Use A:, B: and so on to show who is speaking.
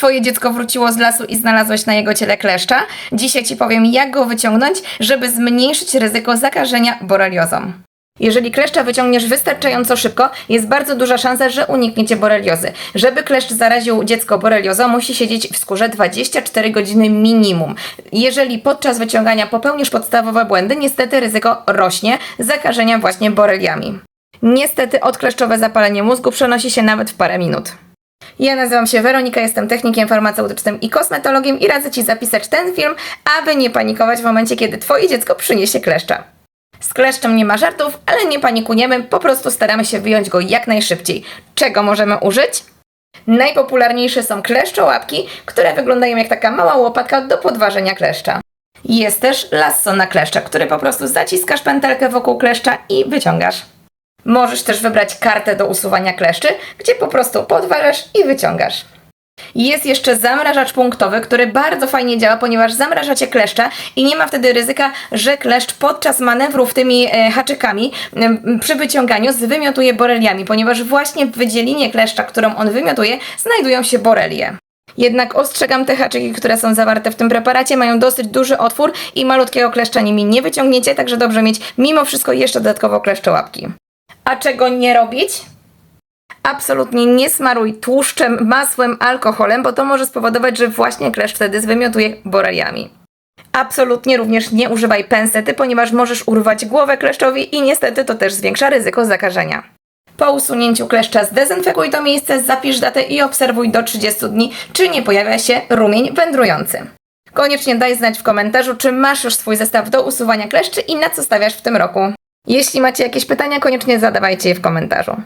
A: Twoje dziecko wróciło z lasu i znalazłeś na jego ciele kleszcza? Dzisiaj Ci powiem, jak go wyciągnąć, żeby zmniejszyć ryzyko zakażenia boreliozą. Jeżeli kleszcza wyciągniesz wystarczająco szybko, jest bardzo duża szansa, że unikniecie boreliozy. Żeby kleszcz zaraził dziecko boreliozą, musi siedzieć w skórze 24 godziny minimum. Jeżeli podczas wyciągania popełnisz podstawowe błędy, niestety ryzyko rośnie zakażenia właśnie boreliami. Niestety odkleszczowe zapalenie mózgu przenosi się nawet w parę minut. Ja nazywam się Weronika, jestem technikiem farmaceutycznym i kosmetologiem i radzę Ci zapisać ten film, aby nie panikować w momencie, kiedy Twoje dziecko przyniesie kleszcza. Z kleszczem nie ma żartów, ale nie panikujemy, po prostu staramy się wyjąć go jak najszybciej. Czego możemy użyć? Najpopularniejsze są kleszczołapki, które wyglądają jak taka mała łopatka do podważenia kleszcza. Jest też lasso na kleszcza, który po prostu zaciskasz pętelkę wokół kleszcza i wyciągasz. Możesz też wybrać kartę do usuwania kleszczy, gdzie po prostu podważasz i wyciągasz. Jest jeszcze zamrażacz punktowy, który bardzo fajnie działa, ponieważ zamrażacie kleszcza i nie ma wtedy ryzyka, że kleszcz podczas manewrów tymi e, haczykami przy wyciąganiu zwymiotuje boreliami, ponieważ właśnie w wydzielinie kleszcza, którą on wymiotuje, znajdują się borelie. Jednak ostrzegam, te haczyki, które są zawarte w tym preparacie, mają dosyć duży otwór i malutkiego kleszcza nimi nie wyciągniecie, także dobrze mieć mimo wszystko jeszcze dodatkowo kleszczołapki. A czego nie robić? Absolutnie nie smaruj tłuszczem, masłem, alkoholem, bo to może spowodować, że właśnie kleszcz wtedy zwymiotuje boreliami. Absolutnie również nie używaj pensety, ponieważ możesz urwać głowę kleszczowi i niestety to też zwiększa ryzyko zakażenia. Po usunięciu kleszcza zdezynfekuj to miejsce, zapisz datę i obserwuj do 30 dni, czy nie pojawia się rumień wędrujący. Koniecznie daj znać w komentarzu, czy masz już swój zestaw do usuwania kleszczy i na co stawiasz w tym roku. Jeśli macie jakieś pytania, koniecznie zadawajcie je w komentarzu.